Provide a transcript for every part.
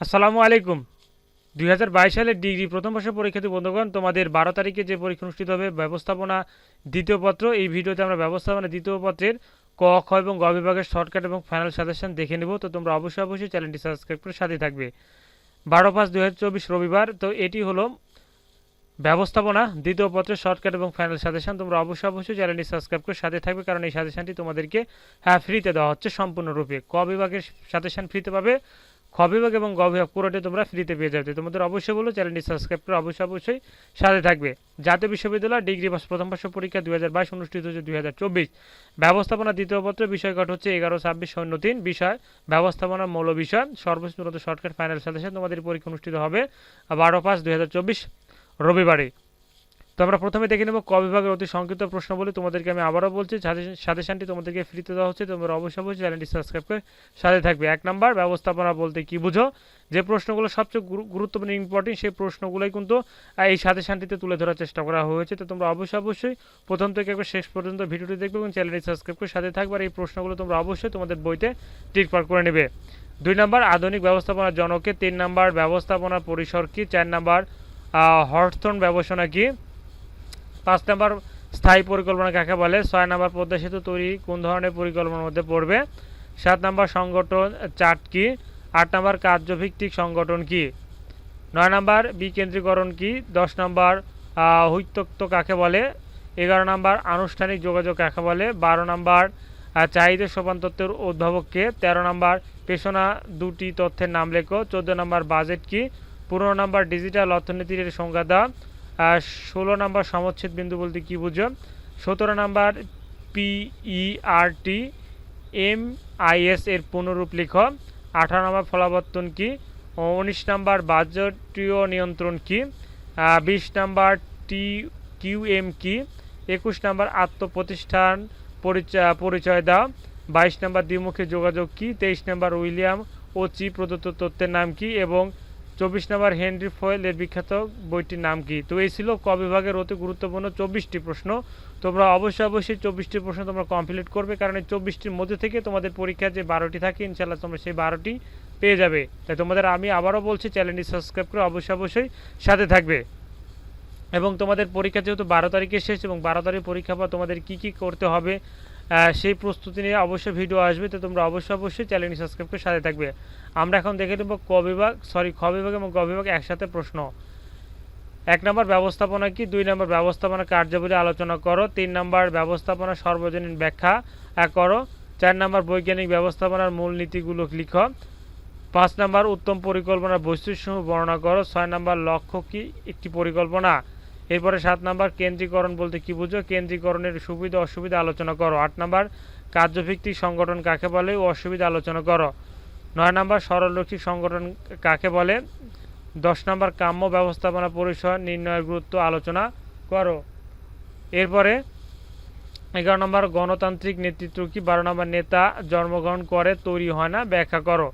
আসসালামু আলাইকুম। দুই হাজার বাইশ সালের ডিগ্রি প্রথম বর্ষের পরীক্ষার্থী বন্ধুগণ, তোমাদের বারো তারিখে যে পরীক্ষা অনুষ্ঠিত হবে, ব্যবস্থাপনা দ্বিতীয় পত্র, এই ভিডিওতে আমরা ব্যবস্থাপনা দ্বিতীয় পত্রের ক, খ এবং গ বিভাগের শর্টকাট এবং ফাইনাল সাজেশন দেখে নেব, তো তোমরা অবশ্যই অবশ্যই চ্যানেলটি সাবস্ক্রাইব করে সাথে থাকবে। বারো পাঁচ দুই রবিবার, তো এটি হলো ব্যবস্থাপনা দ্বিতীয় পত্রের শর্টকাট এবং ফাইনাল সাজেশন, তোমরা অবশ্যই অবশ্যই চ্যানেলটি সাবস্ক্রাইব করে সাথে থাকবে, কারণ এই সাজেশনটি তোমাদেরকে হ্যাঁ ফ্রিতে দেওয়া হচ্ছে সম্পূর্ণরূপে। ক বিভাগের সাজেশন ফ্রিতে পাবে খ এবং গ বিভাগ তোমরা ফ্রিতে পেয়ে যাবে। তোমাদের অবশ্যই বলো চ্যানেলটি সাবস্ক্রাইব করে অবশ্যই অবশ্যই সাথে থাকবে। জাতীয় বিশ্ববিদ্যালয় ডিগ্রি পাস প্রথম বর্ষ পরীক্ষা দুই হাজার বাইশ অনুষ্ঠিত হচ্ছে দুই হাজার চব্বিশ। ব্যবস্থাপনা দ্বিতীয় পত্র বিষয়কট হচ্ছে এগারো, ছাব্বিশ শূন্য তিন। বিষয় ব্যবস্থাপনা মৌল বিষয়। সর্বোচ্চ শর্টকাট ফাইনাল সাথে সাথে তোমাদের পরীক্ষা অনুষ্ঠিত হবে বারো পাঁচ দুই হাজার চব্বিশ রবিবারে। তো আমরা প্রথমে দেখে নেব ক বিভাগের অতি সংক্ষিপ্ত প্রশ্ন বলে তোমাদেরকে আমি আবারও বলছি সাজেশনটি তোমাদেরকে ফ্রিতে দেওয়া হচ্ছে, তোমরা অবশ্যই অবশ্যই চ্যানেলটি সাবস্ক্রাইব করে সাথে থাকবে। এক নাম্বার, ব্যবস্থাপনা বলতে কি বুঝো? যে প্রশ্নগুলো সবচেয়ে গুরু- গুরুত্বপূর্ণ ইম্পর্টেন্ট সেই প্রশ্নগুলোই কিন্তু এই সাজেশনটিতে তুলে ধরার চেষ্টা করা হয়েছে। তো তোমরা অবশ্যই অবশ্যই প্রথম থেকে একবার শেষ পর্যন্ত ভিডিওটি দেখবে এবং চ্যানেলটি সাবস্ক্রাইব করে সাথে থাকবে আর এই প্রশ্নগুলো তোমরা অবশ্যই তোমাদের বইতে টিকপার করে নেবে। দুই নাম্বার, আধুনিক ব্যবস্থাপনার জনকে। তিন নাম্বার ব্যবস্থাপনার পরিসর কি? চার নাম্বার হর্থন ব্যবসানা কি? পাঁচ নাম্বার স্থায়ী পরিকল্পনা কাকে বলে? ছয় নম্বর পদ্মা সেতু তৈরি কোন ধরনের পরিকল্পনার মধ্যে পড়বে? সাত নম্বর সংগঠন চার্ট কি? আট নাম্বার কার্যভিত্তিক সংগঠন কি? নয় নাম্বার বিকেন্দ্রীকরণ কি? দশ নম্বর আহ, হৈতক্ত কাকে বলে? এগারো নাম্বার আনুষ্ঠানিক যোগাযোগ কাকে বলে? বারো নাম্বার চাহিদা সোপান তত্ত্বের উদ্ভাবককে। তেরো নাম্বার পেশনা দুটি তথ্যের নাম লেখো। চোদ্দ নাম্বার বাজেট কি? পনেরো নাম্বার ডিজিটাল অর্থনীতির সংজ্ঞা দাও। আর ষোলো নাম্বার সমচ্ছেদ বিন্দু বলতে কি বুঝো? সতেরো নাম্বার পিইআরটি এম আইএস এর পুনরূপ লিখ। আঠারো নাম্বার ফলাবর্তন কি? উনিশ নাম্বার বাজেটীয় নিয়ন্ত্রণ কি? বিশ নাম্বার টি কিউএম কি? একুশ নাম্বার আত্মপ্রতিষ্ঠান পরিচয় পরিচয় দাও। বাইশ নাম্বার দ্বিমুখী যোগাযোগ কি? তেইশ নাম্বার উইলিয়াম ও চি প্রদত্ত তত্ত্বের নাম কি? এবং চব্বিশ নম্বর হেনরি ফয়েল এর বিখ্যাত বইটির নাম কি? তো এই ছিল ক বিভাগের অতি গুরুত্বপূর্ণ চব্বিশটি প্রশ্ন। তোমরা অবশ্যই অবশ্যই চব্বিশটি প্রশ্ন তোমরা কমপ্লিট করবে, কারণ এই চব্বিশটির মধ্যে থেকে তোমাদের পরীক্ষা যে বারোটি থাকে ইনশাল্লাহ তোমরা সেই বারোটি পেয়ে যাবে। তাই তোমাদের আমি আবারও বলছি, চ্যানেলটি সাবস্ক্রাইব করে অবশ্যই অবশ্যই সাথে থাকবে। এবং তোমাদের পরীক্ষা যেহেতু বারো তারিখে শেষ এবং বারো তারিখ পরীক্ষা পর তোমাদের কি কি করতে হবে সেই প্রস্তুতি নিয়ে অবশ্যই ভিডিও আসবে, তো তোমরা অবশ্যই অবশ্যই চ্যানেলটি সাবস্ক্রাইব করে সাথে থাকবে। আমরা এখন দেখে নেব ক বিভাগ সরি খ বিভাগ এবং গ বিভাগ একসাথে প্রশ্ন। এক নম্বর ব্যবস্থাপনা কি? দুই নম্বর ব্যবস্থাপনা কার্যাবলী আলোচনা করো। তিন নম্বর ব্যবস্থাপনা সর্বজনীন ব্যাখ্যা করো। চার নম্বর বৈজ্ঞানিক ব্যবস্থাপনার মূলনীতিগুলো লিখো। পাঁচ নম্বর উত্তম পরিকল্পনার বৈশিষ্ট্যসমূহ বর্ণনা করো। ছয় নম্বর লক্ষ্য কি? একটি পরিকল্পনা। এরপরে সাত নম্বর, কেন্দ্রীকরণ বলতে কি বুঝো? কেন্দ্রীকরণের সুবিধা অসুবিধা আলোচনা করো। আট নম্বর, কার্যভিত্তিক সংগঠন কাকে বলে ও অসুবিধা আলোচনা করো। নয় নম্বর সরলরৈখিক সংগঠন কাকে বলে? দশ নম্বর, কাম্য ব্যবস্থাপনা পরিসর নির্ণয়ের গুরুত্ব আলোচনা করো। এরপরে এগারো নম্বর, গণতান্ত্রিক নেতৃত্ব কি? বারো নম্বর, নেতা জন্মগ্রহণ করে, তৈরি হয় না, ব্যাখ্যা করো।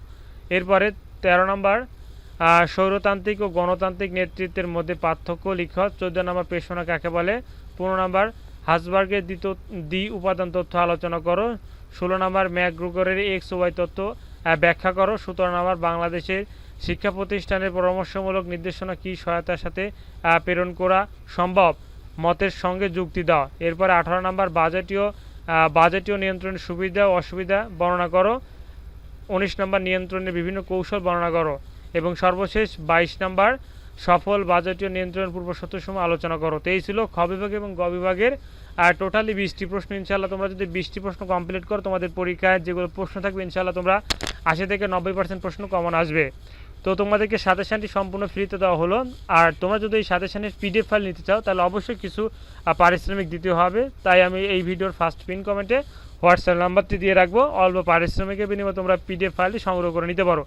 এরপরে তেরো নম্বর আহ, স্বৈরতান্ত্রিক ও গণতান্ত্রিক নেতৃত্বের মধ্যে পার্থক্য লিখ চোদ্দ নম্বর পেশনা কাকে বলে? পনেরো নম্বর হাসবার্গের দ্বিতীয় দ্বি উপাদান তথ্য আলোচনা করো। ষোলো নম্বর ম্যাকগ্রুগরের এক্স ওয়াই তথ্য ব্যাখ্যা করো। সতেরো নম্বর বাংলাদেশের শিক্ষা প্রতিষ্ঠানের পরামর্শমূলক নির্দেশনা কি সহায়তার সাথে প্রেরণ করা সম্ভব? মতের সঙ্গে যুক্তি দাও। এরপরে আঠারো নম্বর বাজেটীয় বাজেটীয় নিয়ন্ত্রণের সুবিধা অসুবিধা বর্ণনা করো। উনিশ নম্বর নিয়ন্ত্রণের বিভিন্ন কৌশল বর্ণনা করো। এবং সর্বশেষ বাইশ নম্বর, সফল বাজেটীয় নিয়ন্ত্রণ পূর্ব সত্যসমূহ আলোচনা করো। তো এই ছিল খ বিভাগ এবং গ বিভাগের আর টোটালি বিশটি প্রশ্ন। ইনশাল্লাহ তোমরা যদি বিশটি প্রশ্ন কমপ্লিট করো, তোমাদের পরীক্ষায় যেগুলো প্রশ্ন থাকবে ইনশাল্লাহ তোমরা আশি থেকে নব্বই পার্সেন্ট প্রশ্ন কমন আসবে। তো তোমাদেরকে সাজেশনটি সম্পূর্ণ ফ্রিতে দেওয়া হলো। আর তোমরা যদি এই সাজেশনের পিডিএফ ফাইল নিতে চাও, তাহলে অবশ্যই কিছু পারিশ্রমিক দিতে হবে। তাই আমি এই ভিডিওর ফার্স্ট পিন কমেন্টে হোয়াটসঅ্যাপ নাম্বারটি দিয়ে রাখব। অল্প পারিশ্রমিকের বিনিময়ে তোমরা পিডিএফ ফাইলটি সংগ্রহ করে নিতে পারো।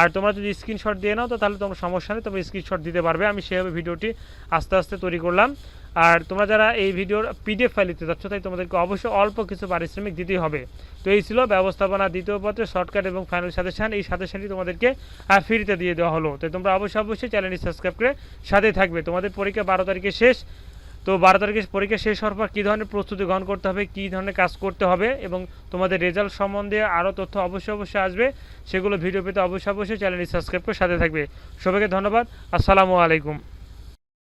আর তোমরা যদি স্ক্রিনশট দিয়ে নাও, তো তাহলে তোমার সমস্যা নেই, তোমরা স্ক্রিনশট দিতে পারবে। আমি সেভাবে ভিডিওটি আস্তে আস্তে তৈরি করলাম। আর তোমরা যারা এই ভিডিওর পিডিএফ ফাইল দিতে চাচ্ছ তাই তোমাদেরকে অবশ্যই অল্প কিছু পারিশ্রমিক দিতেই হবে। তো এই ছিল ব্যবস্থাপনা দ্বিতীয় পত্রে শর্টকাট এবং ফাইনাল সাজেশন এই সাজেশনটি তোমাদেরকে ফ্রিতে দিয়ে দেওয়া হলো। তো তোমরা অবশ্যই অবশ্যই চ্যানেলটি সাবস্ক্রাইব করে সাথে থাকবে। তোমাদের পরীক্ষা বারো তারিখে শেষ। তো বারো তারিখে পরীক্ষা শেষ হওয়ার পর কী ধরনের প্রস্তুতি গ্রহণ করতে হবে, কী ধরনের কাজ করতে হবে এবং তোমাদের রেজাল্ট সম্বন্ধে আরও তথ্য অবশ্যই অবশ্যই আসবে। সেগুলো ভিডিও পেতে অবশ্যই অবশ্যই চ্যানেলটি সাবস্ক্রাইব করে সাথে থাকবে। সবাইকে ধন্যবাদ। আসসালামু আলাইকুম।